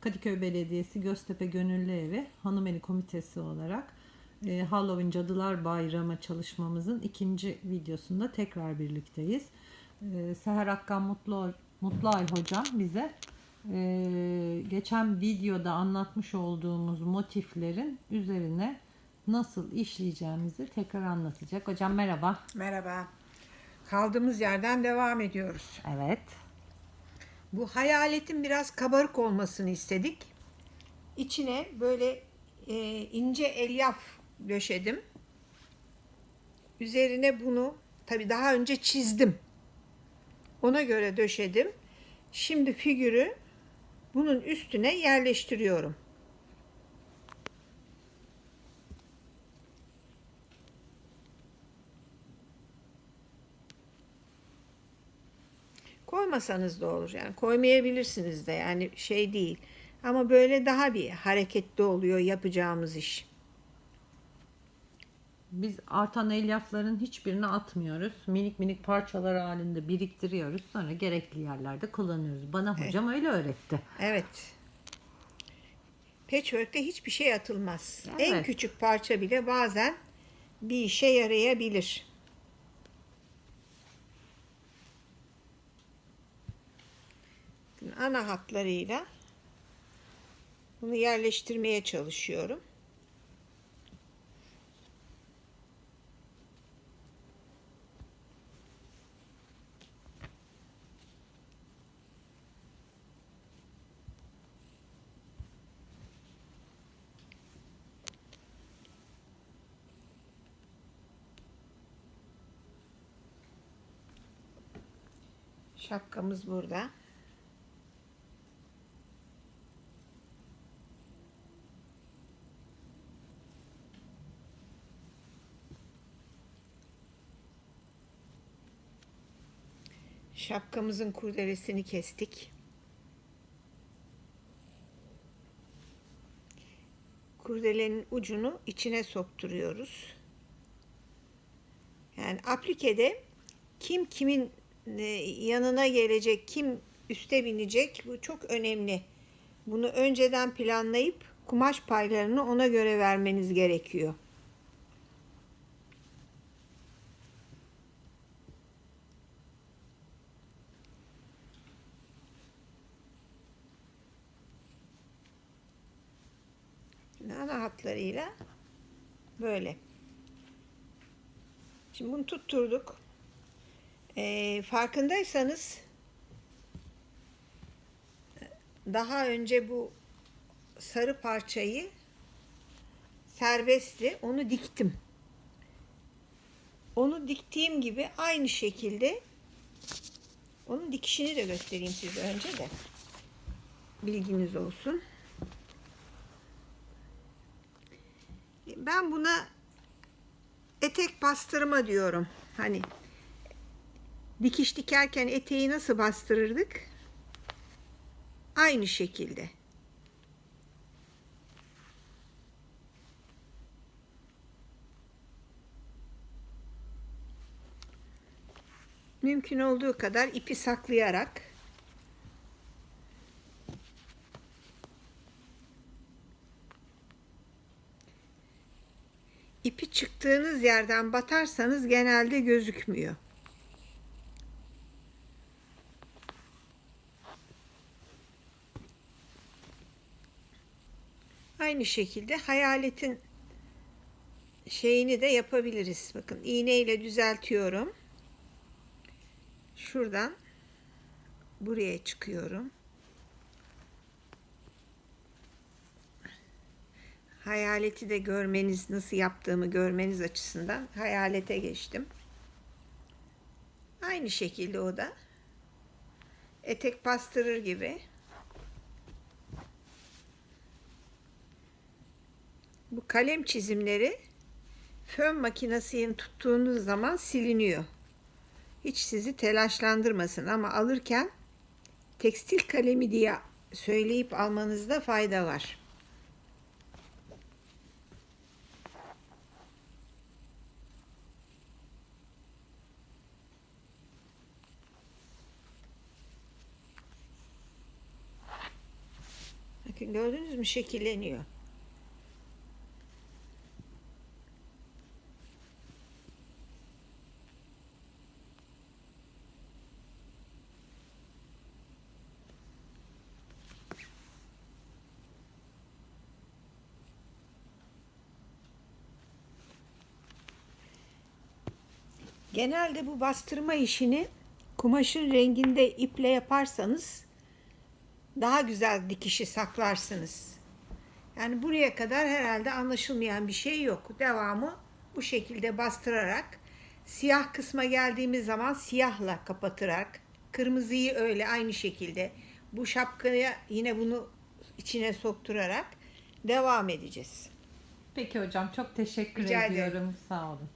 Kadıköy Belediyesi Göztepe Gönüllü Evi Hanımeli Komitesi olarak e, Halloween Cadılar Bayramı çalışmamızın ikinci videosunda tekrar birlikteyiz. E, Seher Akkan Mutlu, Mutluay Hocam bize e, geçen videoda anlatmış olduğumuz motiflerin üzerine nasıl işleyeceğimizi tekrar anlatacak. Hocam merhaba. Merhaba. Kaldığımız yerden devam ediyoruz. Evet. Bu hayaletin biraz kabarık olmasını istedik. İçine böyle e, ince elyaf döşedim. Üzerine bunu tabi daha önce çizdim. Ona göre döşedim. Şimdi figürü bunun üstüne yerleştiriyorum. Koymasanız da olur yani koymayabilirsiniz de yani şey değil. Ama böyle daha bir hareketli oluyor yapacağımız iş. Biz artan elyafların hiçbirini atmıyoruz. Minik minik parçalar halinde biriktiriyoruz. Sonra gerekli yerlerde kullanıyoruz. Bana hocam öyle öğretti. Evet. Patchwork'te hiçbir şey atılmaz. En Evet. küçük parça bile bazen bir işe yarayabilir. Ana hatlarıyla bunu yerleştirmeye çalışıyorum. Şapkamız burada. Şapkamızın kurdelesini kestik. Kurdelenin ucunu içine sokturuyoruz. Yani aplikede kim kimin e, yanına gelecek, kim üste binecek bu çok önemli. Bunu önceden planlayıp kumaş paylarını ona göre vermeniz gerekiyor. Şimdi ana hatlarıyla böyle. Şimdi bunu tutturduk. Ee, farkındaysanız daha önce bu sarı parçayı serbestti. Onu diktim. Onu diktiğim gibi aynı şekilde onun dikişini de göstereyim size önce de. Bilginiz olsun. Ben buna etek bastırma diyorum. Hani dikiş dikerken eteği nasıl bastırırdık? Aynı şekilde. Mümkün olduğu kadar ipi saklayarak ipi çıktığınız yerden batarsanız genelde gözükmüyor. Aynı şekilde hayaletin şeyini de yapabiliriz. Bakın iğneyle düzeltiyorum. Şuradan buraya çıkıyorum. Hayaleti de görmeniz, nasıl yaptığımı görmeniz açısından hayalete geçtim. Aynı şekilde o da etek bastırır gibi Bu kalem çizimleri fön makinesini tuttuğunuz zaman siliniyor. Hiç sizi telaşlandırmasın ama alırken tekstil kalemi diye söyleyip almanızda fayda var. Gördünüz mü şekilleniyor. Genelde bu bastırma işini kumaşın renginde iple yaparsanız daha güzel dikişi saklarsınız. Yani buraya kadar herhalde anlaşılmayan bir şey yok. Devamı bu şekilde bastırarak siyah kısma geldiğimiz zaman siyahla kapatırak kırmızıyı öyle aynı şekilde bu şapkaya yine bunu içine sokturarak devam edeceğiz. Peki hocam çok teşekkür Rica ederim. ediyorum. Sağ olun.